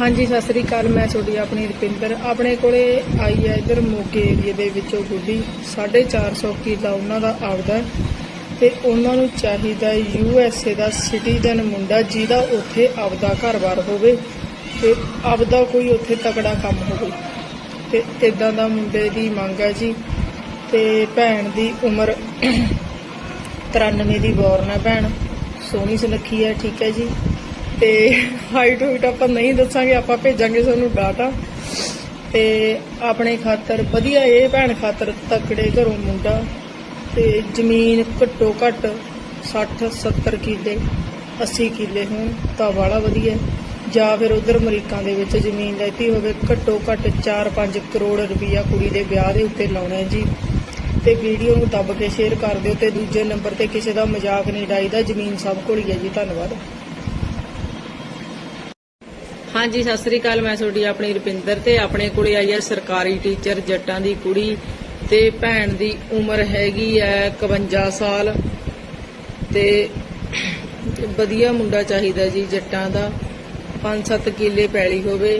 ਹਾਂਜੀ, ਸਤਿ ਸ੍ਰੀ ਅਕਾਲ, ਮੈਂ ਤੁਹਾਡੀ ਆਪਣੀ ਰੁਪਿੰਦਰ। ਆਪਣੇ ਕੋਲੇ ਆਈ ਹੈ ਇਧਰ ਮੋਗੇ ਏਰੀਏ ਦੇ ਵਿੱਚੋਂ ਗੁੱਡੀ। 450 ਕਿੱਲਾ ਉਹਨਾਂ ਦਾ ਆਪਦਾ ਹੈ। ਤੇ ਉਹਨਾਂ ਨੂੰ ਚਾਹੀਦਾ ਯੂ ਐਸ ਏ ਦਾ ਸਿਟੀਜ਼ਨ ਮੁੰਡਾ, ਜਿਹਦਾ ਉੱਥੇ ਆਪਦਾ ਘਰ-ਬਾਰ ਹੋਵੇ ਤੇ ਆਪਦਾ ਕੋਈ ਉੱਥੇ ਤਕੜਾ ਕੰਮ ਹੋਵੇ। ਤੇ ਇਦਾਂ ਦਾ ਮੁੰਡੇ ਦੀ ਮੰਗ ਹੈ ਜੀ। ਤੇ ਭੈਣ ਦੀ ਉਮਰ 93 ਦੀ ਬੋਰਨ ਹੈ ਭੈਣ। ਸੋਹਣੀ ਸੁਨੱਖੀ ਹੈ, ਠੀਕ ਹੈ ਜੀ। ਤੇ ਹਾਈਟ ਹੂਟ ਆਪਾਂ ਨਹੀਂ ਦੱਸਾਂਗੇ, ਆਪਾਂ ਭੇਜਾਂਗੇ ਤੁਹਾਨੂੰ ਡਾਟਾ ਤੇ ਆਪਣੇ ਖਾਤਰ ਵਧੀਆ ਇਹ ਭੈਣ ਖਾਤਰ ਤਕੜੇ ਘਰੋਂ ਮੁੰਡਾ ਤੇ ਜ਼ਮੀਨ ਘੱਟੋ ਘੱਟ 60 70 ਕਿੱਲੇ 80 ਕਿੱਲੇ ਹੋਣ ਤਾਂ ਵਾਲਾ ਵਧੀਆ। ਜਾਂ ਫਿਰ ਉਧਰ ਅਮਰੀਕਾ ਦੇ ਵਿੱਚ ਜ਼ਮੀਨ ਲੈਤੀ ਹੋਵੇ, ਘੱਟੋ ਘੱਟ 4-5 ਕਰੋੜ ਰੁਪਈਆ ਕੁੜੀ ਦੇ ਵਿਆਹ ਦੇ ਉੱਤੇ ਲਾਉਣਾ ਜੀ। ਤੇ ਵੀਡੀਓ ਨੂੰ ਦੱਬ ਕੇ ਸ਼ੇਅਰ ਕਰ ਦਿਓ ਤੇ ਦੂਜੇ ਨੰਬਰ ਤੇ ਕਿਸੇ ਦਾ ਮਜ਼ਾਕ ਨਹੀਂ ਡਾਈਦਾ ਜ਼ਮੀਨ ਸਭ ਕੋਲ ਹੀ ਹੈ ਜੀ, ਧੰਨਵਾਦ। ਹਾਂਜੀ, ਸਤਿ ਸ੍ਰੀ ਅਕਾਲ। ਮੈਂ ਤੁਹਾਡੀ ਆਪਣੀ ਰੁਪਿੰਦਰ ਤੇ ਆਪਣੇ ਕੋਲੇ ਆਈ ਹੈ ਸਰਕਾਰੀ ਟੀਚਰ ਜੱਟਾਂ ਦੀ ਕੁੜੀ ਤੇ ਭੈਣ ਦੀ ਉਮਰ ਹੈਗੀ ਹੈ 51 ਸਾਲ। ਤੇ ਵਧੀਆ ਮੁੰਡਾ ਚਾਹੀਦਾ ਜੀ ਜੱਟਾਂ ਦਾ। 5-7 ਕਿੱਲੇ ਪੈਲੀ ਹੋਵੇ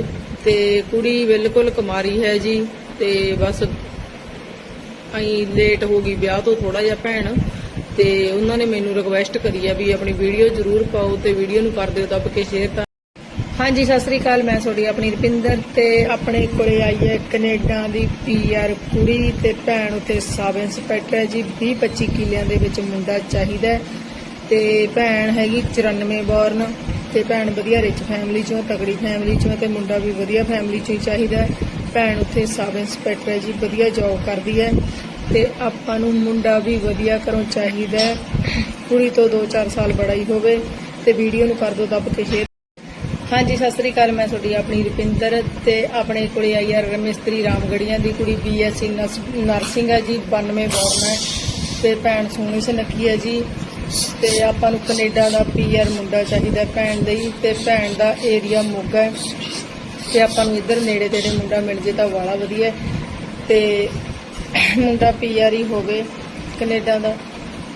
ਤੇ ਕੁੜੀ ਬਿਲਕੁਲ ਕੁਮਾਰੀ ਹੈ ਜੀ ਤੇ ਬਸ ਅਈ ਲੇਟ ਹੋ ਗਈ ਵਿਆਹ ਤੋਂ ਥੋੜਾ ਜਿਹਾ ਭੈਣ। ਤੇ ਉਹਨਾਂ ਨੇ ਮੈਨੂੰ ਰਿਕਵੈਸਟ ਕਰੀ ਆ ਵੀ ਆਪਣੀ ਵੀਡੀਓ ਜ਼ਰੂਰ ਪਾਓ ਤੇ ਵੀਡੀਓ ਨੂੰ ਕਰ ਦਿਓ, ਦੱਬ ਕੇ ਸ਼ੇਅਰ ਤਾਂ ਹਾਂਜੀ, ਸਤਿ ਸ੍ਰੀ ਅਕਾਲ। ਮੈਂ ਤੁਹਾਡੀ ਆਪਣੀ ਰੁਪਿੰਦਰ ਤੇ ਆਪਣੇ ਕੋਲੇ ਆਈ ਹੈ ਕੈਨੇਡਾ ਦੀ ਪੀਆਰ ਕੁੜੀ ਤੇ ਭੈਣ ਉਤੇ ਸਬ ਇੰਸਪੈਕਟਰ ਹੈ ਜੀ। 20 25 ਕਿਲਿਆਂ ਦੇ ਵਿੱਚ ਮੁੰਡਾ ਚਾਹੀਦਾ ਹੈ ਤੇ ਭੈਣ ਹੈਗੀ 94 ਬੋਰਨ ਤੇ ਭੈਣ ਵਧੀਆ ਰਿਚ ਫੈਮਿਲੀ ਚੋਂ ਤਗੜੀ ਫੈਮਿਲੀ ਚੋਂ ਤੇ ਮੁੰਡਾ ਵੀ ਵਧੀਆ ਫੈਮਿਲੀ ਚੋਂ ਹੀ ਚਾਹੀਦਾ ਭੈਣ ਉੱਥੇ ਸਬ ਇੰਸਪੈਕਟਰ ਹੈ ਜੀ, ਵਧੀਆ ਜੌਬ ਕਰਦੀ ਹੈ ਤੇ ਆਪਾਂ ਨੂੰ ਮੁੰਡਾ ਵੀ ਵਧੀਆ ਘਰੋਂ ਚਾਹੀਦਾ ਕੁੜੀ ਤੋਂ 2-4 ਸਾਲ ਬੜਾ ਹੀ ਹੋਵੇ ਤੇ ਵੀਡੀਓ ਨੂੰ ਕਰ ਦਿਓ ਦੱਬ ਕੇ ਸ਼ੇਅਰ ਹਾਂਜੀ, ਸਤਿ ਸ੍ਰੀ ਅਕਾਲ। ਮੈਂ ਤੁਹਾਡੀ ਆਪਣੀ ਰੁਪਿੰਦਰ ਤੇ ਆਪਣੇ ਕੋਲੇ ਆਈ ਹੈ ਮਿਸਤਰੀ ਰਾਮਗੜੀਆਂ ਦੀ ਕੁੜੀ ਬੀਐਸਸੀ ਨਰਸਿੰਗ ਹੈ ਜੀ 92 ਬੋਰਨ ਹੈ। ਤੇ ਭੈਣ ਸੋਹਣੀ ਸੁਨੱਖੀ ਹੈ ਜੀ। ਤੇ ਆਪਾਂ ਨੂੰ ਕੈਨੇਡਾ ਦਾ ਪੀਆਰ ਮੁੰਡਾ ਚਾਹੀਦਾ ਭੈਣ ਲਈ ਹੀ। ਤੇ ਭੈਣ ਦਾ ਏਰੀਆ ਮੋਗਾ ਹੈ। ਤੇ ਆਪਾਂ ਨੂੰ ਇੱਧਰ ਨੇੜੇ ਤੇੜੇ ਮੁੰਡਾ ਮਿਲ ਜੇ ਤਾਂ ਵਾਲਾ ਵਧੀਆ ਹੈ। ਤੇ ਮੁੰਡਾ ਪੀਆਰ ਹੀ ਹੋਵੇ ਕੈਨੇਡਾ ਦਾ।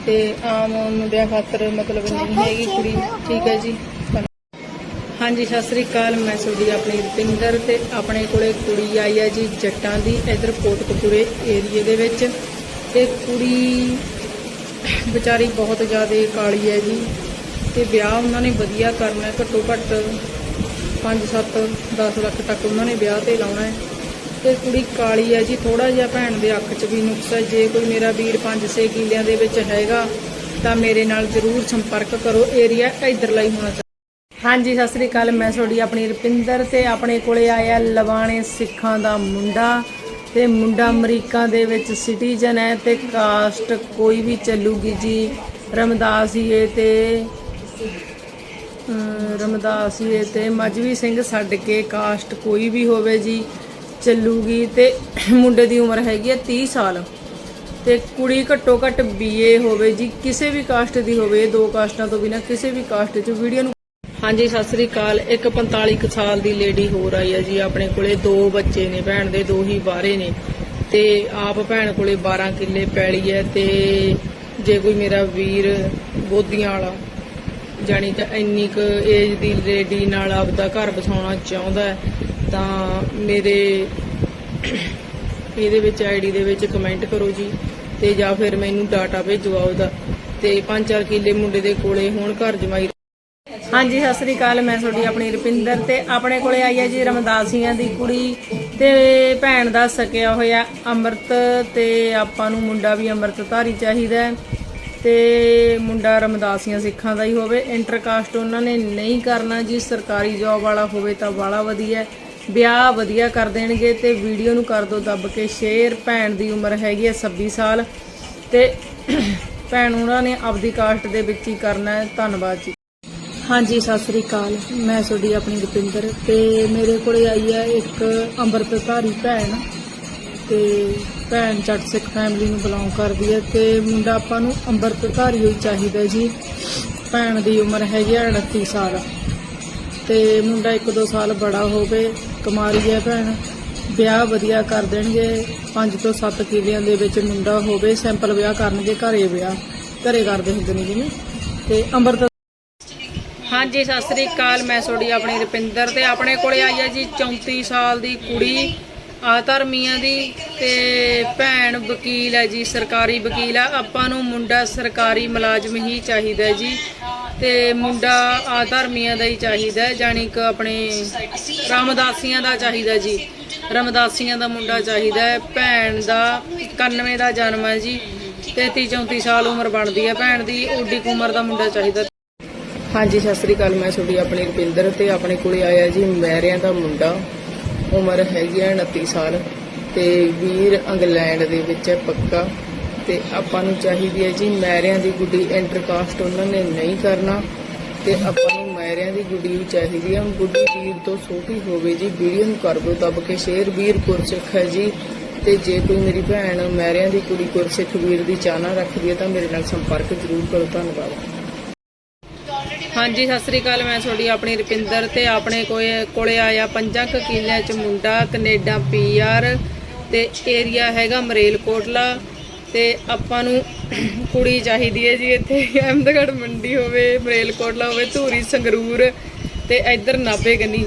ਤੇ ਆਮ ਮੁੰਡਿਆਂ ਖਾਤਰ ਮਤਲਬ ਨਹੀਂ ਹੈਗੀ ਕੁੜੀ। ਠੀਕ ਹੈ ਜੀ। ਹਾਂਜੀ, ਸਤਿ ਸ੍ਰੀ ਅਕਾਲ। ਮੈਂ ਤੁਹਾਡੀ ਆਪਣੀ ਰੁਪਿੰਦਰ ਤੇ ਆਪਣੇ ਕੋਲੇ ਕੁੜੀ ਆਈ ਹੈ ਜੀ, ਜੱਟਾਂ ਦੀ, ਇਧਰ ਕੋਟਕਪੂਰੇ ਏਰੀਏ ਦੇ ਵਿੱਚ। ਤੇ ਕੁੜੀ ਵਿਚਾਰੀ ਬਹੁਤ ਜ਼ਿਆਦਾ ਕਾਲੀ ਹੈ ਜੀ ਤੇ ਵਿਆਹ ਉਹਨਾਂ ਨੇ ਵਧੀਆ ਕਰਨਾ ਘੱਟੋ ਘੱਟ 5-7 10 ਲੱਖ ਤੱਕ ਉਹਨਾਂ ਨੇ ਵਿਆਹ ਤੇ ਲਾਉਣਾ ਹੈ। ਤੇ ਕੁੜੀ ਕਾਲੀ ਹੈ ਜੀ ਥੋੜਾ ਜਿਹਾ ਭੈਣ ਦੇ ਅੱਖ 'ਚ ਵੀ ਨੁਕਸ ਹੈ। ਜੇ ਕੋਈ ਮੇਰਾ ਵੀਰ 5-6 ਕਿੱਲਿਆਂ ਦੇ ਵਿੱਚ ਹੈਗਾ, ਤਾਂ ਮੇਰੇ ਨਾਲ ਜ਼ਰੂਰ ਸੰਪਰਕ ਕਰੋ। ਏਰੀਆ ਇਧਰਲਾ ਹੀ ਹੋਣਾ ਚਾਹੀਦਾ। ਹਾਂਜੀ, ਸਤਿ ਸ੍ਰੀ ਅਕਾਲ। ਮੈਂ ਤੁਹਾਡੀ ਆਪਣੀ ਰੁਪਿੰਦਰ ਤੇ ਆਪਣੇ ਕੋਲੇ ਆਇਆ ਲਵਾਣੇ ਸਿੱਖਾਂ ਦਾ ਮੁੰਡਾ ਤੇ ਮੁੰਡਾ ਅਮਰੀਕਾ ਦੇ ਵਿੱਚ ਸਿਟੀਜ਼ਨ ਹੈ ਤੇ ਕਾਸਟ ਕੋਈ ਵੀ ਚੱਲੂਗੀ ਜੀ। ਰਮਦਾਸੀਏ ਤੇ ਅਮ ਰਮਦਾਸੀਏ ਤੇ ਮਜਵੀ ਸਿੰਘ ਛੱਡ ਕੇ ਕਾਸਟ ਕੋਈ ਵੀ ਹੋਵੇ ਜੀ, ਚੱਲੂਗੀ ਤੇ ਮੁੰਡੇ ਦੀ ਉਮਰ ਹੈਗੀ ਹੈ 30 ਸਾਲ। ਤੇ ਕੁੜੀ ਘੱਟੋ ਘੱਟ ਬੀਏ ਹੋਵੇ ਜੀ, ਕਿਸੇ ਵੀ ਕਾਸਟ ਦੀ ਹੋਵੇ ਦੋ ਕਾਸਟਾਂ ਤੋਂ ਬਿਨਾ ਕਿਸੇ ਵੀ ਕਾਸਟ 'ਚ ਵੀਡੀਓ ਨੂੰ ਹਾਂਜੀ, ਸਤਿ ਸ੍ਰੀ ਅਕਾਲ। ਇੱਕ 45 ਕੁ ਸਾਲ ਦੀ ਲੇਡੀ ਹੋਰ ਆਈ ਹੈ ਜੀ, ਆਪਣੇ ਕੋਲੇ ਦੋ ਬੱਚੇ ਨੇ, ਭੈਣ ਦੇ ਦੋ ਹੀ ਬਾਰੇ ਨੇ। ਤੇ ਆਪ ਭੈਣ ਕੋਲੇ 12 ਕਿੱਲੇ ਪੈਲੀ ਹੈ ਤੇ ਜੇ ਕੋਈ ਮੇਰਾ ਵੀਰ ਬੋਧੀਆਂ ਵਾਲਾ, ਜਾਣੀ ਕਿ ਇੰਨੀ ਕੁ ਏਜ ਦੀ ਲੇਡੀ ਨਾਲ ਆਪਦਾ ਘਰ ਬਸਾਉਣਾ ਚਾਹੁੰਦਾ ਤਾਂ ਮੇਰੇ ਇਹਦੇ ਵਿੱਚ ਆਈਡੀ ਦੇ ਵਿੱਚ ਕਮੈਂਟ ਕਰੋ ਜੀ, ਤੇ ਜਾਂ ਫਿਰ ਮੈਨੂੰ ਡਾਟਾ ਭੇਜੋ ਆਪਦਾ। ਤੇ 5-4 ਕਿੱਲੇ ਮੁੰਡੇ ਦੇ ਕੋਲੇ ਹੋਣ ਘਰ ਜਮਾਈ ਹਾਂਜੀ, ਸਤਿ ਸ੍ਰੀ ਅਕਾਲ, ਮੈਂ ਤੁਹਾਡੀ ਆਪਣੀ ਰੁਪਿੰਦਰ ਤੇ ਆਪਣੇ ਕੋਲੇ ਆਈ ਹੈ ਜੀ ਰਮਦਾਸੀਆਂ ਦੀ ਕੁੜੀ ਤੇ ਭੈਣ ਦਾ ਸਕਿਆ ਹੋਇਆ ਅੰਮ੍ਰਿਤ ਤੇ ਆਪਾਂ ਨੂੰ ਮੁੰਡਾ ਵੀ ਅੰਮ੍ਰਿਤਧਾਰੀ ਚਾਹੀਦਾ ਹੈ ਤੇ ਮੁੰਡਾ ਰਮਦਾਸੀਆਂ ਸਿੱਖਾਂ ਦਾ ਹੀ ਹੋਵੇ, ਇੰਟਰਕਾਸਟ ਉਹਨਾਂ ਨੇ ਨਹੀਂ ਕਰਨਾ ਜੀ, ਸਰਕਾਰੀ ਜੌਬ ਵਾਲਾ ਹੋਵੇ ਤਾਂ ਵਾਲਾ ਵਧੀਆ ਵਿਆਹ ਵਧੀਆ ਕਰ ਦੇਣਗੇ ਤੇ ਵੀਡੀਓ ਨੂੰ ਕਰ ਦਿਓ ਦੱਬ ਕੇ ਸ਼ੇਅਰ ਭੈਣ ਦੀ ਉਮਰ ਹੈਗੀ ਹੈ 26 ਸਾਲ ਤੇ ਭੈਣ ਉਹਨਾਂ ਨੇ ਆਪਦੀ ਕਾਸਟ ਦੇ ਵਿੱਚ ਹੀ ਕਰਨਾ ਹੈ, ਧੰਨਵਾਦ ਜੀ। ਹਾਂਜੀ, ਸਤਿ ਸ੍ਰੀ ਅਕਾਲ। ਮੈਂ ਤੁਹਾਡੀ ਆਪਣੀ ਰੁਪਿੰਦਰ ਤੇ ਮੇਰੇ ਕੋਲੇ ਆਈ ਹੈ ਇੱਕ ਅੰਮ੍ਰਿਤਧਾਰੀ ਭੈਣ ਤੇ ਭੈਣ ਜੱਟ ਸਿੱਖ ਫੈਮਿਲੀ ਨੂੰ ਬਿਲੋਂਗ ਕਰਦੀ ਹੈ ਤੇ ਮੁੰਡਾ ਆਪਾਂ ਨੂੰ ਅੰਮ੍ਰਿਤਧਾਰੀ ਹੋਈ ਚਾਹੀਦਾ ਜੀ। ਭੈਣ ਦੀ ਉਮਰ ਹੈਗੀ ਹੈ 29 ਸਾਲ ਤੇ ਮੁੰਡਾ 1-2 ਸਾਲ ਬੜਾ ਹੋਵੇ, ਕੁਮਾਰੀ ਹੈ ਭੈਣ, ਵਿਆਹ ਵਧੀਆ ਕਰ ਦੇਣਗੇ 5 ਤੋਂ 7 ਕਿਲਿਆਂ ਦੇ ਵਿੱਚ ਮੁੰਡਾ ਹੋਵੇ ਸਿੰਪਲ ਵਿਆਹ ਕਰਨਗੇ, ਘਰੇ ਵਿਆਹ, ਘਰੇ ਕਰਦੇ ਹੁੰਦੇ ਨੇ ਜਿਵੇਂ ਤੇ ਅੰਮ੍ਰਿਤ ਹਾਂਜੀ ਸਤਿ ਸ੍ਰੀ ਅਕਾਲ ਮੈਂ ਤੁਹਾਡੀ ਆਪਣੀ ਰੁਪਿੰਦਰ ਤੇ ਆਪਣੇ ਕੋਲੇ ਆਈ ਹੈ ਜੀ 34 ਸਾਲ ਦੀ ਕੁੜੀ ਆ ਧਰਮੀਆਂ ਦੀ ਤੇ ਭੈਣ ਵਕੀਲ ਹੈ ਜੀ ਸਰਕਾਰੀ ਵਕੀਲ ਆ। ਆਪਾਂ ਨੂੰ ਮੁੰਡਾ ਸਰਕਾਰੀ ਮੁਲਾਜ਼ਮ ਹੀ ਚਾਹੀਦਾ ਜੀ ਤੇ ਮੁੰਡਾ ਆ ਧਰਮੀਆਂ ਦਾ ਹੀ ਚਾਹੀਦਾ ਹੈ, ਜਾਣੀ ਕਿ ਆਪਣੇ ਰਾਮਦਾਸੀਆਂ ਦਾ ਚਾਹੀਦਾ ਜੀ। ਰਾਮਦਾਸੀਆਂ ਦਾ ਮੁੰਡਾ ਚਾਹੀਦਾ ਹੈ ਭੈਣ ਦਾ 91 ਦਾ ਜਨਮ ਹੈ ਜੀ 33 34 ਸਾਲ ਉਮਰ ਬਣਦੀ ਹੈ ਭੈਣ ਦੀ ਓਡੀ ਉਮਰ ਦਾ ਮੁੰਡਾ ਚਾਹੀਦਾ। ਹਾਂਜੀ, ਸਤਿ ਸ੍ਰੀ ਅਕਾਲ। ਮੈਂ ਤੁਹਾਡੀ ਆਪਣੇ ਰੁਪਿੰਦਰ ਤੇ ਆਪਣੇ ਕੋਲੇ ਆਇਆ ਜੀ ਮੈਰਿਆਂ ਦਾ ਮੁੰਡਾ। ਉਮਰ ਹੈਗੀ ਹੈ 29 ਸਾਲ ਤੇ ਵੀਰ ਇੰਗਲੈਂਡ ਦੇ ਵਿੱਚ ਹੈ ਪੱਕਾ। ਤੇ ਆਪਾਂ ਨੂੰ ਚਾਹੀਦੀ ਹੈ ਜੀ ਮੈਰਿਆਂ ਦੀ ਗੁੱਡੀ ਇੰਟਰਕਾਸਟ ਉਹਨਾਂ ਨੇ ਨਹੀਂ ਕਰਨਾ। ਤੇ ਆਪਾਂ ਨੂੰ ਮੈਰਿਆਂ ਦੀ ਗੁੱਡੀ ਵੀ ਚਾਹੀਦੀ ਹੈ। ਗੁੱਡੀ ਵੀਰ ਤੋਂ ਛੋਟੀ ਹੋਵੇ ਜੀ, ਵੀਡੀਓ ਨੂੰ ਕਰ ਦਿਓ ਦੱਬ ਕੇ। ਸ਼ੇਅਰ ਵੀਰ ਗੁਰਸਿੱਖ ਹੈ ਜੀ। ਤੇ ਜੇ ਕੋਈ ਮੇਰੀ ਭੈਣ ਮੈਰਿਆਂ ਦੀ ਕੁੜੀ ਗੁਰਸਿੱਖ ਵੀਰ ਦੀ ਚਾਹਨਾ ਰੱਖਦੀ ਹੈ ਤਾਂ ਮੇਰੇ ਨਾਲ ਸੰਪਰਕ ਜ਼ਰੂਰ ਕਰੋ। ਧੰਨਵਾਦ। ਹਾਂਜੀ ਸਤਿ ਸ੍ਰੀ ਅਕਾਲ ਮੈਂ ਤੁਹਾਡੀ ਆਪਣੀ ਰੁਪਿੰਦਰ ਤੇ ਆਪਣੇ ਕੋਲੇ ਕੋਲੇ ਆਇਆ ਪੰਜਾਂ ਕੁ ਕਿੱਲਿਆਂ ਚ ਮੁੰਡਾ ਕੈਨੇਡਾ ਪੀਆਰ ਤੇ ਏਰੀਆ ਹੈਗਾ ਮਰੇਲਕੋਟਲਾ ਤੇ ਆਪਾਂ ਨੂੰ ਕੁੜੀ ਚਾਹੀਦੀ ਹੈ ਜੀ ਇੱਥੇ ਅਹਿਮਦਗੜ੍ਹ ਮੰਡੀ ਹੋਵੇ ਮਰੇਲਕੋਟਲਾ ਹੋਵੇ ਧੂਰੀ ਸੰਗਰੂਰ ਤੇ ਇੱਧਰ ਨਾਭੇ ਗੰਨੀ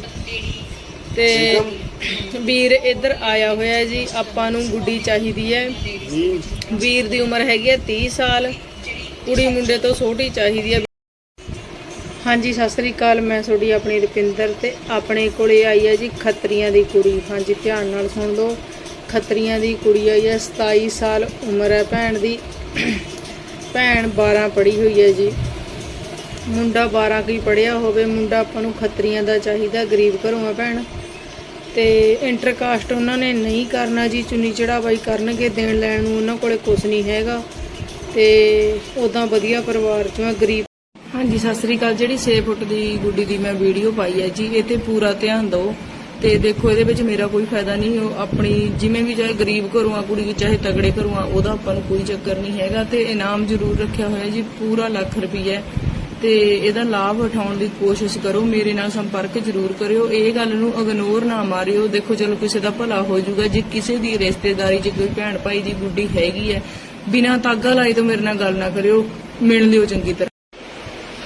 ਤੇ ਵੀਰ ਇੱਧਰ ਆਇਆ ਹੋਇਆ ਜੀ ਆਪਾਂ ਨੂੰ ਗੁੱਡੀ ਚਾਹੀਦੀ ਹੈ। ਵੀਰ ਦੀ ਉਮਰ ਹੈਗੀ ਹੈ 30 ਸਾਲ ਕੁੜੀ ਮੁੰਡੇ ਤੋਂ ਛੋਟੀ ਚਾਹੀਦੀ ਹੈ ਹਾਂਜੀ, ਸਤਿ ਸ੍ਰੀ ਅਕਾਲ। ਮੈਂ ਤੁਹਾਡੀ ਆਪਣੀ ਰੁਪਿੰਦਰ ਤੇ ਆਪਣੇ ਕੋਲੇ ਆਈ ਹੈ ਜੀ ਖੱਤਰੀਆਂ ਦੀ ਕੁੜੀ। ਹਾਂਜੀ, ਧਿਆਨ ਨਾਲ ਸੁਣ ਲਓ। ਖੱਤਰੀਆਂ ਦੀ ਕੁੜੀ ਆਈ ਹੈ 27 ਸਾਲ ਉਮਰ ਹੈ ਭੈਣ ਦੀ। ਭੈਣ 12 ਪੜ੍ਹੀ ਹੋਈ ਹੈ ਜੀ। ਮੁੰਡਾ 12 ਕੀ ਪੜਿਆ ਹੋਵੇ, ਮੁੰਡਾ ਆਪਾਂ ਨੂੰ ਖੱਤਰੀਆਂ ਦਾ ਚਾਹੀਦਾ, ਗਰੀਬ ਘਰੋਂ ਆ ਭੈਣ। ਤੇ ਇੰਟਰਕਾਸਟ ਉਹਨਾਂ ਨੇ ਨਹੀਂ ਕਰਨਾ ਜੀ, ਚੁੰਨੀ ਚੜਾਵਾਈ ਕਰਨਗੇ, ਦੇਣ ਲੈਣ ਨੂੰ ਉਹਨਾਂ ਕੋਲੇ ਕੁਝ ਨਹੀਂ ਹੈਗਾ। ਤੇ ਉਦਾਂ ਵਧੀਆ ਪਰਿਵਾਰ ਚੋਂ ਗਰੀਬ ਹਾਂਜੀ, ਸਤਿ ਸ੍ਰੀ ਅਕਾਲ। ਜਿਹੜੀ 6 ਫੁੱਟ ਦੀ ਗੁੱਡੀ ਦੀ ਮੈਂ ਵੀਡੀਓ ਪਾਈ ਹੈ ਜੀ, ਇਹ ਤੇ ਪੂਰਾ ਧਿਆਨ ਦਿਓ। ਤੇ ਦੇਖੋ, ਇਹਦੇ ਵਿੱਚ ਮੇਰਾ ਕੋਈ ਫਾਇਦਾ ਨਹੀਂ ਉਹ ਆਪਣੀ ਜਿਵੇਂ ਵੀ ਚਾਹੇ ਗਰੀਬ ਘਰੋਂ ਆ, ਕੁੜੀ ਚਾਹੇ ਤਗੜੇ ਘਰੋਂ ਆ, ਉਹਦਾ ਆਪਾਂ ਨੂੰ ਕੋਈ ਚੱਕਰ ਨਹੀਂ ਹੈਗਾ। ਤੇ ਇਨਾਮ ਜ਼ਰੂਰ ਰੱਖਿਆ ਹੋਇਆ ਜੀ, ਪੂਰਾ ਲੱਖ ਰੁਪਈਆ। ਤੇ ਇਹਦਾ ਲਾਭ ਉਠਾਉਣ ਦੀ ਕੋਸ਼ਿਸ਼ ਕਰੋ, ਮੇਰੇ ਨਾਲ ਸੰਪਰਕ ਜ਼ਰੂਰ ਕਰਿਓ। ਇਹ ਗੱਲ ਨੂੰ ਇਗਨੋਰ ਨਾ ਮਾਰਿਓ। ਦੇਖੋ, ਚਲੋ, ਕਿਸੇ ਦਾ ਭਲਾ ਹੋ ਜਾਊਗਾ। ਜੇ ਕਿਸੇ ਦੀ ਰਿਸ਼ਤੇਦਾਰੀ 'ਚ ਕੋਈ ਭੈਣ ਭਾਈ ਦੀ ਗੁੱਡੀ ਹੈਗੀ ਹੈ, ਬਿਨਾਂ ਤਾਗਾ ਲਾਈ ਤੋਂ ਮੇਰੇ ਨਾਲ ਗੱਲ ਨਾ ਕਰਿਓ। ਮਿਲ ਲਿਓ ਚੰਗੀ ਤਰ੍ਹਾਂ।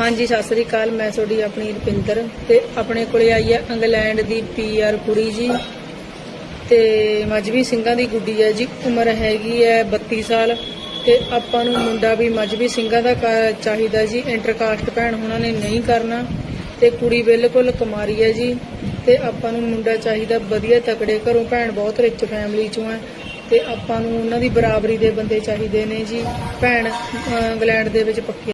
ਹਾਂਜੀ, ਸਤਿ ਸ੍ਰੀ ਅਕਾਲ। ਮੈਂ ਤੁਹਾਡੀ ਆਪਣੀ ਰੁਪਿੰਦਰ ਤੇ ਆਪਣੇ ਕੋਲੇ ਆਈ ਹੈ ਇੰਗਲੈਂਡ ਦੀ ਪੀਆਰ ਕੁੜੀ ਜੀ। ਤੇ ਮਜਬੀ ਸਿੰਘਾਂ ਦੀ ਗੁੱਡੀ ਹੈ ਜੀ। ਉਮਰ ਹੈਗੀ ਹੈ 32 ਸਾਲ ਤੇ ਆਪਾਂ ਨੂੰ ਮੁੰਡਾ ਵੀ ਮਜਬੀ ਸਿੰਘਾਂ ਦਾ ਕਾ- ਚਾਹੀਦਾ ਜੀ। ਇੰਟਰਕਾਸਟ ਭੈਣ ਉਹਨਾਂ ਨੇ ਨਹੀਂ ਕਰਨਾ ਤੇ ਕੁੜੀ ਬਿਲਕੁਲ ਕੁਮਾਰੀ ਹੈ ਜੀ। ਤੇ ਆਪਾਂ ਨੂੰ ਮੁੰਡਾ ਚਾਹੀਦਾ ਵਧੀਆ ਤਕੜੇ ਘਰੋਂ। ਭੈਣ ਬਹੁਤ ਰਿਚ ਫੈਮਿਲੀ ਚੋਂ ਹੈ ਤੇ ਆਪਾਂ ਨੂੰ ਉਹਨਾਂ ਦੀ ਬਰਾਬਰੀ ਦੇ ਬੰਦੇ ਚਾਹੀਦੇ ਨੇ ਜੀ। ਭੈਣ ਇੰਗਲੈਂਡ ਦੇ ਵਿੱਚ ਪੱਕੇ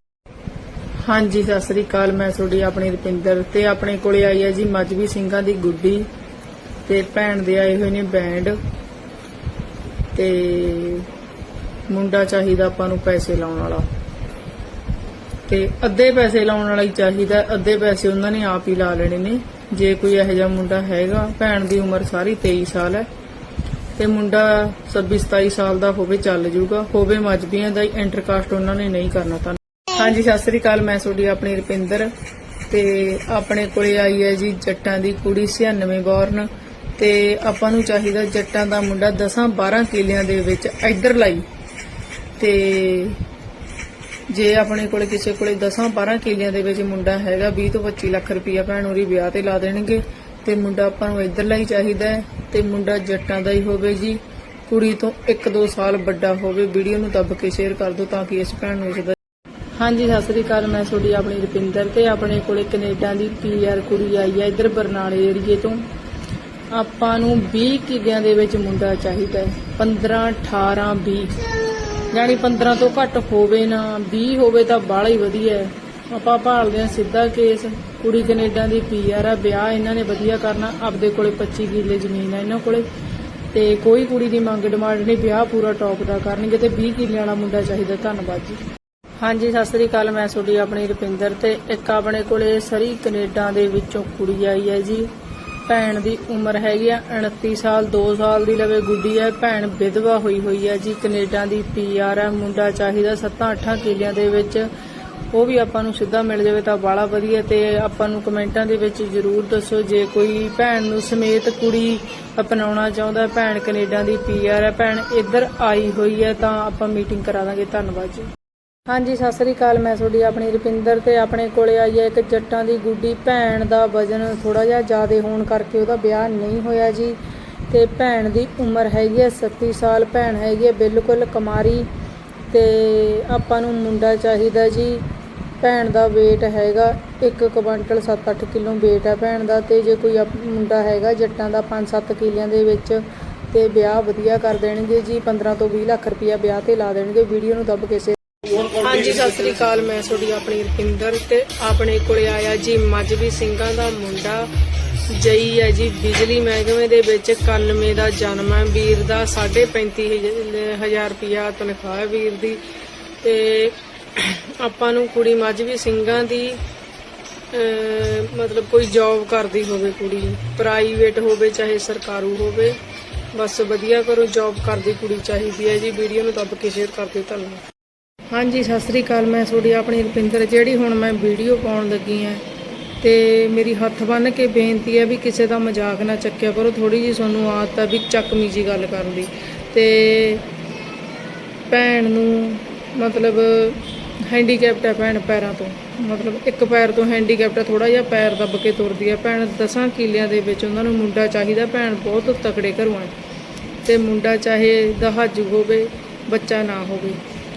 ਹਾਂਜੀ, ਸਤਿ ਸ੍ਰੀ ਅਕਾਲ। ਮੈਂ ਤੁਹਾਡੀ ਆਪਣੀ ਰੁਪਿੰਦਰ ਤੇ ਆਪਣੇ ਕੋਲੇ ਆਈ ਹੈ ਜੀ ਮਜਬੀ ਸਿੰਘਾਂ ਦੀ ਗੁੱਡੀ ਤੇ ਭੈਣ ਦੇ ਆਏ ਹੋਏ ਨੇ ਬੈਂਡ ਤੇ ਮੁੰਡਾ ਚਾਹੀਦਾ ਆਪਾਂ ਨੂੰ ਪੈਸੇ ਲਾਉਣ ਵਾਲਾ। ਤੇ ਅੱਧੇ ਪੈਸੇ ਲਾਉਣ ਵਾਲਾ ਹੀ ਚਾਹੀਦਾ, ਅੱਧੇ ਪੈਸੇ ਉਹਨਾਂ ਨੇ ਆਪ ਹੀ ਲਾ ਲੈਣੇ ਨੇ। ਜੇ ਕੋਈ ਇਹੋ ਜਿਹਾ ਮੁੰਡਾ ਹੈਗਾ, ਭੈਣ ਦੀ ਉਮਰ ਸਾਰੀ 23 ਸਾਲ ਹੈ ਤੇ ਮੁੰਡਾ 26 27 ਸਾਲ ਦਾ ਹੋਵੇ ਚੱਲ ਜੂਗਾ। ਹੋਵੇ ਮਜਬੀਆਂ ਦਾ ਹੀ ਇੰਟਰਕਾਸਟ ਉਹਨਾਂ ਨੇ ਨਹੀਂ ਕਰਨਾ ਤਾਂ ਹਾਂਜੀ, ਸਤਿ ਸ੍ਰੀ ਅਕਾਲ, ਮੈਂ ਤੁਹਾਡੀ ਆਪਣੀ ਰੁਪਿੰਦਰ ਤੇ ਆਪਣੇ ਕੋਲੇ ਆਈ ਹੈ ਜੀ ਜੱਟਾਂ ਦੀ ਕੁੜੀ 96 ਬੌਰਨ ਤੇ ਆਪਾਂ ਨੂੰ ਚਾਹੀਦਾ ਜੱਟਾਂ ਦਾ ਮੁੰਡਾ 10 12 ਕਿਲਿਆਂ ਦੇ ਵਿੱਚ ਇੱਧਰ ਲਾਈ। ਤੇ ਜੇ ਆਪਣੇ ਕੋਲੇ ਕਿਸੇ ਕੋਲੇ 10 12 ਕਿਲਿਆਂ ਦੇ ਵਿੱਚ ਮੁੰਡਾ ਹੈਗਾ 20 ਤੋਂ 25 ਲੱਖ ਰੁਪਈਆ ਭੈਣ ਹੋਰੀ ਵਿਆਹ ਤੇ ਲਾ ਦੇਣਗੇ ਤੇ ਮੁੰਡਾ ਆਪਾਂ ਨੂੰ ਇੱਧਰ ਲਈ ਚਾਹੀਦਾ ਹੈ ਤੇ ਮੁੰਡਾ ਜੱਟਾਂ ਦਾ ਹੀ ਹੋਵੇ ਜੀ। ਕੁੜੀ ਤੋਂ 1-2 ਸਾਲ ਵੱਡਾ ਹੋਵੇ, ਵੀਡੀਓ ਨੂੰ ਦੱਬ ਕੇ ਸ਼ੇਅਰ ਕਰ ਦਿਓ ਤਾਂ ਕਿ ਇਸ ਭੈਣ ਨੂੰ ਇਸਦਾ ਹਾਂਜੀ, ਸਤਿ ਸ੍ਰੀ ਅਕਾਲ। ਮੈਂ ਤੁਹਾਡੀ ਆਪਣੀ ਰੁਪਿੰਦਰ ਤੇ ਆਪਣੇ ਕੋਲੇ ਕੈਨੇਡਾ ਦੀ ਪੀਆਰ ਕੁੜੀ ਆਈ ਹੈ ਇੱਧਰ ਬਰਨਾਲੇ ਏਰੀਏ ਤੋਂ। ਆਪਾਂ ਨੂੰ 20 ਕਿੱਲਿਆਂ ਦੇ ਵਿੱਚ ਮੁੰਡਾ ਚਾਹੀਦਾ ਹੈ। 15 18 20 ਯਾਨੀ 15 ਤੋਂ ਘੱਟ ਹੋਵੇ ਨਾ 20 ਹੋਵੇ ਤਾਂ ਬਾਹਲਾ ਹੀ ਵਧੀਆ ਹੈ। ਆਪਾਂ ਭਾਲਦੇ ਹਾਂ ਸਿੱਧਾ ਕੇਸ। ਕੁੜੀ ਕੈਨੇਡਾ ਦੀ ਪੀਆਰ ਆ, ਵਿਆਹ ਇਹਨਾਂ ਨੇ ਵਧੀਆ ਕਰਨਾ। ਆਪਦੇ ਕੋਲੇ 25 ਕਿੱਲੇ ਜ਼ਮੀਨ ਆ ਇਹਨਾਂ ਕੋਲੇ। ਤੇ ਕੋਈ ਕੁੜੀ ਦੀ ਮੰਗ ਡਿਮਾਂਡ ਨਹੀਂ, ਵਿਆਹ ਪੂਰਾ ਟੌਪ ਦਾ ਕਰਨਗੇ ਤੇ 20 ਕਿੱਲਿਆਂ ਵਾਲਾ ਮੁੰਡਾ ਚਾਹੀਦਾ। ਧੰਨਵਾਦ ਜੀ। ਹਾਂਜੀ, ਸਤਿ ਸ੍ਰੀ ਅਕਾਲ। ਮੈਂ ਤੁਹਾਡੀ ਆਪਣੀ ਰੁਪਿੰਦਰ ਤੇ ਇੱਕ ਆਪਣੇ ਕੋਲੇ ਸਰੀ ਕੈਨੇਡਾ ਦੇ ਵਿੱਚੋਂ ਕੁੜੀ ਆਈ ਹੈ ਜੀ। ਭੈਣ ਦੀ ਉਮਰ ਹੈਗੀ ਆ 29 ਸਾਲ 2 ਸਾਲ ਦੀ ਲਵੇ ਗੁੱਡੀ ਹੈ। ਭੈਣ ਵਿਧਵਾ ਹੋਈ ਹੋਈ ਹੈ ਜੀ। ਕੈਨੇਡਾ ਦੀ ਪੀਆਰ ਹੈ। ਮੁੰਡਾ ਚਾਹੀਦਾ 7-8 ਕਿਲਿਆਂ ਦੇ ਵਿੱਚ। ਉਹ ਵੀ ਆਪਾਂ ਨੂੰ ਸਿੱਧਾ ਮਿਲ ਜਾਵੇ ਤਾਂ ਬਾਲਾ ਵਧੀਆ ਤੇ ਆਪਾਂ ਨੂੰ ਕਮੈਂਟਾਂ ਦੇ ਵਿੱਚ ਜਰੂਰ ਦੱਸੋ ਜੇ ਕੋਈ ਭੈਣ ਨੂੰ ਸਮੇਤ ਕੁੜੀ ਅਪਣਾਉਣਾ ਚਾਹੁੰਦਾ ਭੈਣ ਕੈਨੇਡਾ ਦੀ ਪੀਆਰ ਹੈ। ਭੈਣ ਇੱਧਰ ਆਈ ਹੋਈ ਹੈ ਤਾਂ ਆਪਾਂ ਮੀਟਿੰਗ ਕਰਾ ਦਾਂਗੇ। ਧੰਨਵਾਦ ਜੀ। ਹਾਂਜੀ, ਸਤਿ ਸ੍ਰੀ ਅਕਾਲ। ਮੈਂ ਤੁਹਾਡੀ ਆਪਣੀ ਰੁਪਿੰਦਰ ਤੇ ਆਪਣੇ ਕੋਲੇ ਆਈ ਹੈ ਇੱਕ ਜੱਟਾਂ ਦੀ ਗੁੱਡੀ। ਭੈਣ ਦਾ ਵਜ਼ਨ ਥੋੜਾ ਜਿਹਾ ਜ਼ਿਆਦਾ ਹੋਣ ਕਰਕੇ ਉਹਦਾ ਵਿਆਹ ਨਹੀਂ ਹੋਇਆ ਜੀ। ਤੇ ਭੈਣ ਦੀ ਉਮਰ ਹੈਗੀ ਹੈ 37 ਸਾਲ। ਭੈਣ ਹੈਗੀ ਹੈ ਬਿਲਕੁਲ ਕੁਮਾਰੀ ਤੇ ਆਪਾਂ ਨੂੰ ਮੁੰਡਾ ਚਾਹੀਦਾ ਜੀ। ਭੈਣ ਦਾ weight ਹੈਗਾ 1 ਕੁਇੰਟਲ 7-8 ਕਿਲੋ weight ਹੈ ਭੈਣ ਦਾ ਤੇ ਜੇ ਕੋਈ ਅਪ- ਮੁੰਡਾ ਹੈਗਾ ਜੱਟਾਂ ਦਾ 5-7 ਕਿੱਲਿਆਂ ਦੇ ਵਿੱਚ ਤੇ ਵਿਆਹ ਵਧੀਆ ਕਰ ਦੇਣਗੇ ਜੀ। 15 ਤੋਂ 20 ਲੱਖ ਰੁਪਇਆ ਵਿਆਹ ਤੇ ਲਾ ਦੇਣਗੇ। ਵੀਡੀਓ ਨੂੰ ਦੱਬ ਕੇ ਹਾਂਜੀ, ਸਤਿ ਸ੍ਰੀ ਅਕਾਲ, ਮੈਂ ਤੁਹਾਡੀ ਆਪਣੀ ਰੁਪਿੰਦਰ ਤੇ ਆਪਣੇ ਕੋਲੇ ਆਇਆ ਜੀ ਮਜਬੀ ਸਿੰਘਾਂ ਦਾ ਮੁੰਡਾ। ਜਈ ਹੈ ਜੀ ਬਿਜਲੀ ਮਹਿਕਮੇ ਦੇ ਵਿੱਚ 91 ਦਾ ਜਨਮ ਹੈ। ਵੀਰ ਦਾ 35.5 ਹਜ਼ਾਰ ਰੁਪਿਆ ਤਨਖਾਹ ਹੈ ਵੀਰ ਦੀ। ਤੇ ਆਪਾਂ ਨੂੰ ਕੁੜੀ ਮਜਬੀ ਸਿੰਘਾਂ ਦੀ ਮਤਲਬ ਕੋਈ ਜੌਬ ਕਰਦੀ ਹੋਵੇ ਕੁੜੀ ਪ੍ਰਾਈਵੇਟ ਹੋਵੇ, ਚਾਹੇ ਸਰਕਾਰੂ ਹੋਵੇ। ਬਸ ਵਧੀਆ ਕਰੋ ਜੌਬ ਕਰਦੀ ਕੁੜੀ ਚਾਹੀਦੀ ਹੈ ਜੀ। ਵੀਡੀਓ ਨੂੰ ਦੱਬ ਕੇ ਸ਼ੇਅਰ ਕਰ ਦਿਓ, ਧੰਨਵਾਦ। ਹਾਂਜੀ, ਸਤਿ ਸ੍ਰੀ ਅਕਾਲ। ਮੈਂ ਤੁਹਾਡੀ ਆਪਣੀ ਰੁਪਿੰਦਰ ਜਿਹੜੀ ਹੁਣ ਮੈਂ ਵੀਡੀਓ ਪਾਉਣ ਲੱਗੀ ਆ ਤੇ ਮੇਰੀ ਹੱਥ ਬੰਨ ਕੇ ਬੇਨਤੀ ਹੈ ਵੀ ਕਿਸੇ ਦਾ ਮਜ਼ਾਕ ਨਾ ਚੱਕਿਆ ਕਰੋ। ਥੋੜੀ ਜੀ ਤੁਹਾਨੂੰ ਆਦਤ ਆ ਵੀ ਚੱਕਮੀ ਜੀ ਗੱਲ ਕਰਨ ਦੀ। ਤੇ ਭੈਣ ਨੂੰ ਮਤਲਬ ਹੈਂਡੀਕੈਪਟ ਹੈ ਭੈਣ ਪੈਰਾਂ ਤੋਂ। ਮਤਲਬ ਇੱਕ ਪੈਰ ਤੋਂ ਹੈਂਡੀਕੈਪਟ ਹੈ ਥੋੜਾ ਜਿਹਾ ਪੈਰ ਦੱਬ ਕੇ ਤੁਰਦੀ ਹੈ ਭੈਣ ਦਸਾਂ ਕਿਲਿਆਂ ਦੇ ਵਿੱਚ ਉਹਨਾਂ ਨੂੰ ਮੁੰਡਾ ਚਾਹੀਦਾ। ਭੈਣ ਬਹੁਤ ਤਕੜੇ ਘਰੋਂ ਹੈ ਤੇ ਮੁੰਡਾ ਚਾਹੇ ਦਹਾਜੂ ਹੋਵੇ, ਬੱਚਾ ਨਾ ਹੋਵੇ।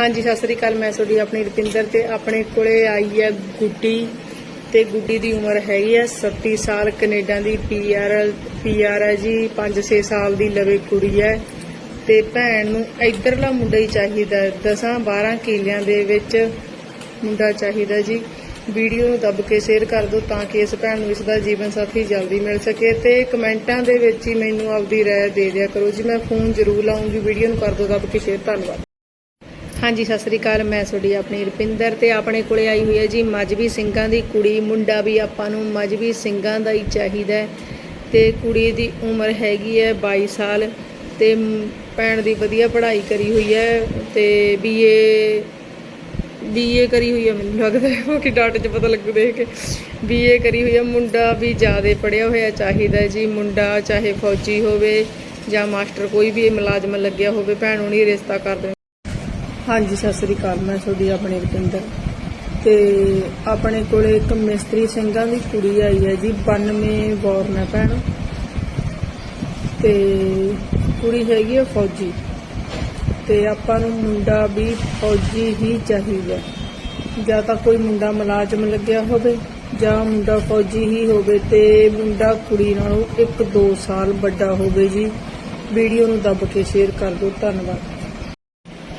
ਹਾਂਜੀ, ਸਤਿ ਸ੍ਰੀ ਅਕਾਲ, ਮੈਂ ਤੁਹਾਡੀ ਆਪਣੀ ਰੁਪਿੰਦਰ ਤੇ ਆਪਣੇ ਕੋਲੇ ਆਈ ਹੈ ਗੁੱਡੀ ਤੇ ਗੁੱਡੀ ਦੀ ਉਮਰ ਹੈਗੀ ਹੈ 37 ਸਾਲ, ਕੈਨੇਡਾ ਦੀ ਪੀਆਰ ਪੀਆਰ ਹੈ ਜੀ 5-6 ਸਾਲ ਦੀ ਲਵੇ ਕੁੜੀ ਹੈ ਤੇ ਭੈਣ ਨੂੰ ਇਧਰਲਾ ਮੁੰਡਾ ਹੀ ਚਾਹੀਦਾ 10-12 ਕਿਲਿਆਂ ਦੇ ਵਿੱਚ ਮੁੰਡਾ ਚਾਹੀਦਾ ਜੀ। ਵੀਡੀਓ ਨੂੰ ਦੱਬ ਕੇ ਸ਼ੇਅਰ ਕਰ ਦਿਓ ਤਾਂ ਕਿ ਇਸ ਭੈਣ ਨੂੰ ਇਸ ਦਾ ਜੀਵਨ ਸਾਥੀ ਜਲਦੀ ਮਿਲ ਸਕੇ ਤੇ ਕਮੈਂਟਾਂ ਦੇ ਵਿੱਚ ਹੀ ਮੈਨੂੰ ਆਪਦੀ ਰਾਏ ਦੇ ਦਿਆ ਕਰੋ। ਜੀ, ਮੈਂ ਫੋਨ ਜ਼ਰੂਰ ਲਾਉਂਗੀ, ਵੀਡੀਓ ਨੂੰ ਕਰ ਦਿਓ, ਦੱਬ ਕੇ ਸ਼ੇਅਰ। ਧੰਨਵਾਦ। ਹਾਂਜੀ, ਸਤਿ ਸ੍ਰੀ ਅਕਾਲ। ਮੈਂ ਤੁਹਾਡੀ ਆਪਣੀ ਰੁਪਿੰਦਰ ਤੇ ਆਪਣੇ ਕੋਲੇ ਆਈ ਹੋਈ ਹੈ ਜੀ ਮਜਬੀ ਸਿੰਘਾਂ ਦੀ ਕੁੜੀ। ਮੁੰਡਾ ਵੀ ਆਪਾਂ ਨੂੰ ਮਜਬੀ ਸਿੰਘਾਂ ਦਾ ਹੀ ਚਾਹੀਦਾ ਹੈ। ਤੇ ਕੁੜੀ ਦੀ ਉਮਰ ਹੈਗੀ ਹੈ 22 ਸਾਲ ਤੇ ਭੈਣ ਦੀ ਵਧੀਆ ਪੜ੍ਹਾਈ ਕਰੀ ਹੋਈ ਹੈ ਤੇ ਬੀਏ ਬੀਏ ਕਰੀ ਹੋਈ ਹੈ, ਮੈਨੂੰ ਲੱਗਦਾ ਹੈ ਬਾਕੀ ਡਾਟ 'ਚ ਪਤਾ ਲੱਗੂ ਦੇਖ ਕੇ। ਬੀਏ ਕਰੀ ਹੋਈ ਹੈ, ਮੁੰਡਾ ਵੀ ਜ਼ਿਆਦਾ ਪੜ੍ਹਿਆ ਹੋਇਆ ਚਾਹੀਦਾ ਜੀ। ਮੁੰਡਾ ਚਾਹੇ ਫੌਜੀ ਹੋਵੇ ਜਾਂ ਮਾਸਟਰ, ਕੋਈ ਵੀ ਮੁਲਾਜ਼ਮ ਲੱਗਿਆ ਹੋਵੇ, ਭੈਣ ਉਹਨੀ ਰਿਸ਼ਤਾ ਕਰ ਦੇ ਹਾਂਜੀ, ਸਤਿ ਸ੍ਰੀ ਅਕਾਲ। ਮੈਂ ਤੁਹਾਡੀ ਆਪਣੇ ਰੁਪਿੰਦਰ। ਤੇ ਆਪਣੇ ਕੋਲੇ ਇੱਕ ਮਿਸਤਰੀ ਸਿੰਘਾਂ ਦੀ ਕੁੜੀ ਆਈ ਹੈ ਜੀ 92 ਬੋਰਨ ਹੈ ਭੈਣ। ਤੇ ਕੁੜੀ ਹੈਗੀ ਹੈ ਫੌਜੀ। ਤੇ ਆਪਾਂ ਨੂੰ ਮੁੰਡਾ ਵੀ ਫੌਜੀ ਹੀ ਚਾਹੀਦਾ। ਜਾਂ ਤਾਂ ਕੋਈ ਮੁੰਡਾ ਮੁਲਾਜ਼ਮ ਲੱਗਿਆ ਹੋਵੇ, ਜਾਂ ਮੁੰਡਾ ਫੌਜੀ ਹੀ ਹੋਵੇ ਤੇ ਮੁੰਡਾ ਕੁੜੀ ਨਾਲੋਂ 1-2 ਸਾਲ ਵੱਡਾ ਹੋਵੇ ਜੀ। ਵੀਡੀਓ ਨੂੰ ਦੱਬ ਕੇ ਸ਼ੇਅਰ ਕਰ ਦਿਓ। ਧੰਨਵਾਦ।